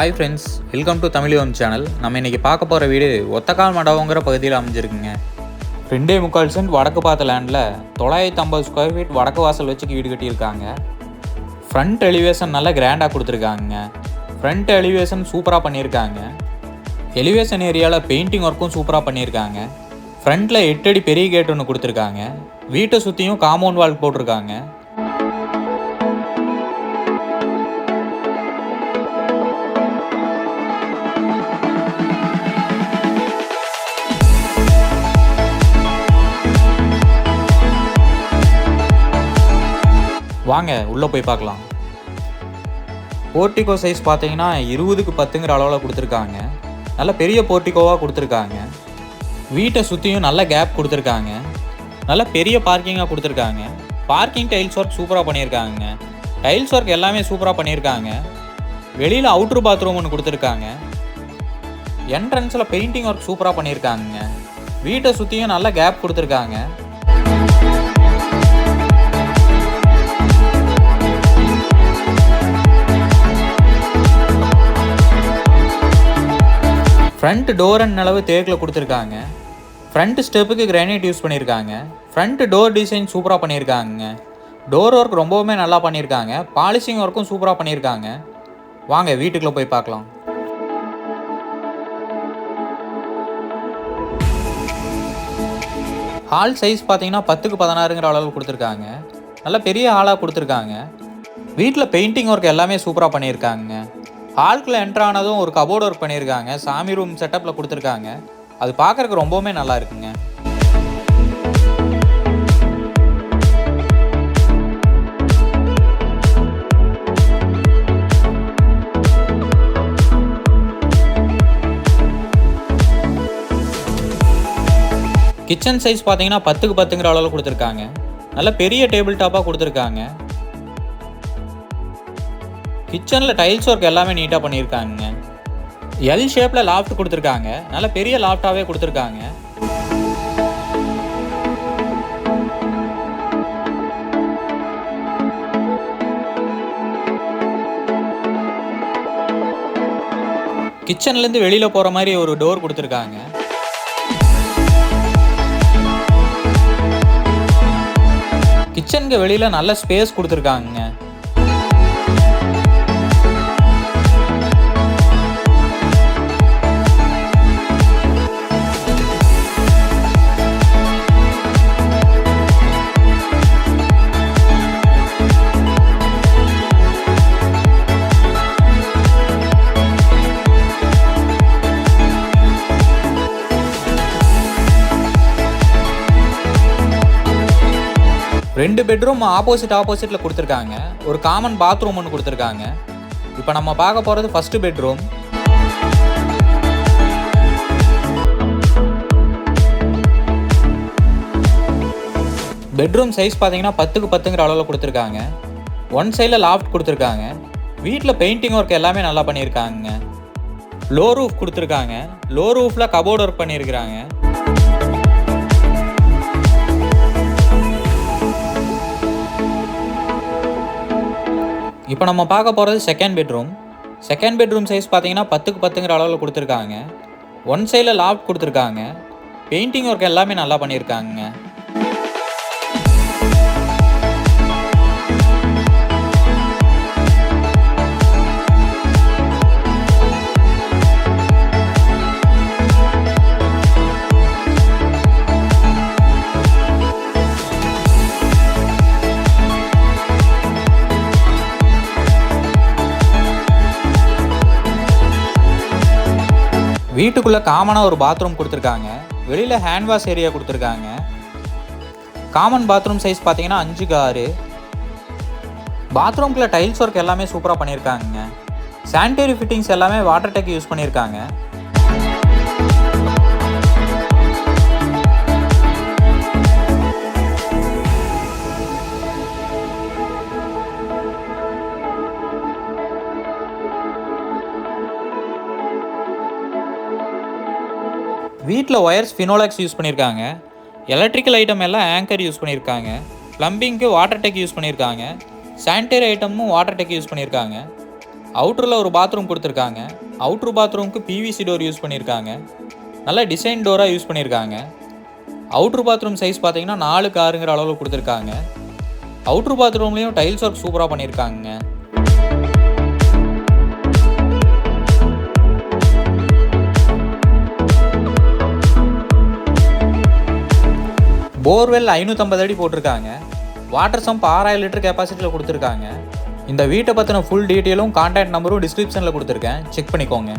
Hi friends welcome to தமிழியோன் channel நம்ம இன்றைக்கி பார்க்க போகிற வீடு ஒத்தக்கால் மடவுங்கிற பகுதியில் அமைஞ்சிருக்குங்க. ரெண்டே முக்கால் சென்ட் வடக்கு பார்த்த லேண்டில் தொள்ளாயிரத்தி ஐம்பது ஸ்கொயர் ஃபீட் வடக்கு வாசல் வச்சுக்கு வீடு கட்டியிருக்காங்க. ஃப்ரண்ட் எலிவேஷன் நல்லா கிராண்டாக கொடுத்துருக்காங்க ஃப்ரண்ட் எலிவேஷன் சூப்பராக பண்ணியிருக்காங்க. எலிவேஷன் ஏரியாவில் பெயிண்டிங் ஒர்க்கும் சூப்பராக பண்ணியிருக்காங்க. ஃப்ரண்ட்டில் எட்டு அடி பெரிய கேட் ஒன்று கொடுத்துருக்காங்க. வீட்டை சுற்றியும் காம்பவுண்ட் வால் போட்டிருக்காங்க. வாங்க உள்ளே போய் பார்க்கலாம். போர்ட்டிகோ சைஸ் பார்த்தீங்கன்னா இருபதுக்கு பத்துங்கிற அளவில் கொடுத்துருக்காங்க. நல்ல பெரிய போர்ட்டிகோவாக கொடுத்துருக்காங்க. வீட்டை சுற்றியும் நல்ல கேப் கொடுத்துருக்காங்க. நல்ல பெரிய பார்க்கிங்காக கொடுத்துருக்காங்க. பார்க்கிங் டைல்ஸ் ஒர்க் சூப்பராக பண்ணியிருக்காங்க. டைல்ஸ் ஒர்க் எல்லாமே சூப்பராக பண்ணியிருக்காங்க. வெளியில் அவுட்ரு பாத்ரூம் ஒன்று கொடுத்துருக்காங்க. என்ட்ரன்ஸில் பெயிண்டிங் ஒர்க் சூப்பராக பண்ணியிருக்காங்க. வீட்டை சுற்றியும் நல்ல கேப் கொடுத்துருக்காங்க. ஃப்ரண்ட் டோர் அண்ட் அளவு தேக்கில் கொடுத்துருக்காங்க. ஃப்ரண்ட் ஸ்டெப்புக்கு கிரானைட் யூஸ் பண்ணியிருக்காங்க ஃப்ரண்ட் டோர் டிசைன் சூப்பராக பண்ணியிருக்காங்க டோர் ஒர்க் ரொம்பவுமே நல்லா பண்ணியிருக்காங்க பாலிஷிங் ஒர்க்கும் சூப்பராக பண்ணியிருக்காங்க வாங்க வீட்டுக்குள்ளே போய் பார்க்கலாம். ஹால் சைஸ் பார்த்தீங்கன்னா பத்துக்கு பதினாறுங்கிற அளவு கொடுத்துருக்காங்க. நல்ல பெரிய ஹாலாக கொடுத்துருக்காங்க. வீட்டில் பெயிண்டிங் ஒர்க் எல்லாமே சூப்பராக பண்ணியிருக்காங்க ஹால்குள்ளே என்ட்ரானதும் ஒரு கபோர்டு ஒர்க் பண்ணியிருக்காங்க. சாமி ரூம் செட்டப்பில் கொடுத்துருக்காங்க. அது பார்க்குறக்கு ரொம்பவுமே நல்லா இருக்குங்க. கிச்சன் சைஸ் பார்த்தீங்கன்னா பத்துக்கு பத்துங்கிற அளவில் கொடுத்துருக்காங்க. நல்ல பெரிய டேபிள் டாப்பாக கொடுத்துருக்காங்க. கிச்சனில் டைல்ஸ் ஒர்க் எல்லாமே நீட்டாக பண்ணியிருக்காங்க. எல் ஷேப்பில் லாஃப்ட் கொடுத்துருக்காங்க. நல்ல பெரிய லாஃப்டாகவே கொடுத்துருக்காங்க. கிச்சன்லேருந்து வெளியில் போகிற மாதிரி ஒரு டோர் கொடுத்துருக்காங்க. கிச்சனுக்கு வெளியில் நல்ல ஸ்பேஸ் கொடுத்துருக்காங்க. ரெண்டு பெட்ரூம் ஆப்போசிட் ஆப்போசிட்டில் கொடுத்துருக்காங்க. ஒரு காமன் பாத்ரூம் ஒன்று கொடுத்துருக்காங்க. இப்போ நம்ம பார்க்க போகிறது ஃபஸ்ட்டு பெட்ரூம் பெட்ரூம் சைஸ் பார்த்தீங்கன்னா பத்துக்கு பத்துங்கிற அளவில் கொடுத்துருக்காங்க. ஒன் சைடில் லாஃப்ட் கொடுத்துருக்காங்க. வீட்டில் பெயிண்டிங் ஒர்க் எல்லாமே நல்லா பண்ணியிருக்காங்க. லோ ரூஃப் கொடுத்துருக்காங்க. லோ ரூஃபில் கபோர்ட் ஒர்க் பண்ணியிருக்கிறாங்க. இப்போ நம்ம பார்க்க போகிறது second bedroom second bedroom size பார்த்தீங்கன்னா பத்துக்கு பத்துங்கிற அளவில் கொடுத்துருக்காங்க. ஒன் சைடில் லாஃப்ட் கொடுத்துருக்காங்க. பெயிண்டிங் ஒர்க் எல்லாமே நல்லா பண்ணியிருக்காங்க வீட்டுக்குள்ளே காமனாக ஒரு பாத்ரூம் கொடுத்துருக்காங்க. வெளியில் ஹேண்ட் வாஷ் ஏரியா கொடுத்துருக்காங்க. காமன் பாத்ரூம் சைஸ் பார்த்தீங்கன்னா அஞ்சுக்கு ஆறு. பாத்ரூம்குள்ளே டைல்ஸ் ஒர்க் எல்லாமே சூப்பராக பண்ணியிருக்காங்க சானிடரி ஃபிட்டிங்ஸ் எல்லாமே வாட்டர் டெக் யூஸ் பண்ணியிருக்காங்க. வீட்டில் ஒயர்ஸ் ஃபினோலாக்ஸ் யூஸ் பண்ணியிருக்காங்க எலக்ட்ரிக்கல் ஐட்டம் எல்லாம் ஆங்கர் யூஸ் பண்ணியிருக்காங்க ப்ளம்பிங்க்கு வாட்டர் டெக் யூஸ் பண்ணியிருக்காங்க சானிடரி ஐட்டமும் வாட்டர் டெக் யூஸ் பண்ணியிருக்காங்க அவுட்டரில் ஒரு பாத்ரூம் கொடுத்துருக்காங்க. அவுட்ரு பாத்ரூமுக்கு பிவிசி டோர் யூஸ் பண்ணியிருக்காங்க நல்ல டிசைன் டோராக யூஸ் பண்ணியிருக்காங்க அவுட்ரு பாத்ரூம் சைஸ் பார்த்தீங்கன்னா நாலு காருங்கிற அளவில் கொடுத்துருக்காங்க. அவுட்ரு பாத்ரூம்லேயும் டைல்ஸ் ஒர்க் சூப்பராக பண்ணியிருக்காங்க போர்வெல் ஐநூற்றம்பது அடி போட்டிருக்காங்க. வாட்டர் சம்ப் ஆறாயிரம் லிட்டர் கெப்பாசிட்டியில் கொடுத்துருக்காங்க. இந்த வீட்டை பற்றின ஃபுல் டீட்டெயிலும் கான்டாக்ட் நம்பரும் டிஸ்கிரிப்ஷனில் கொடுத்துருக்கேன். செக் பண்ணிக்கோங்க.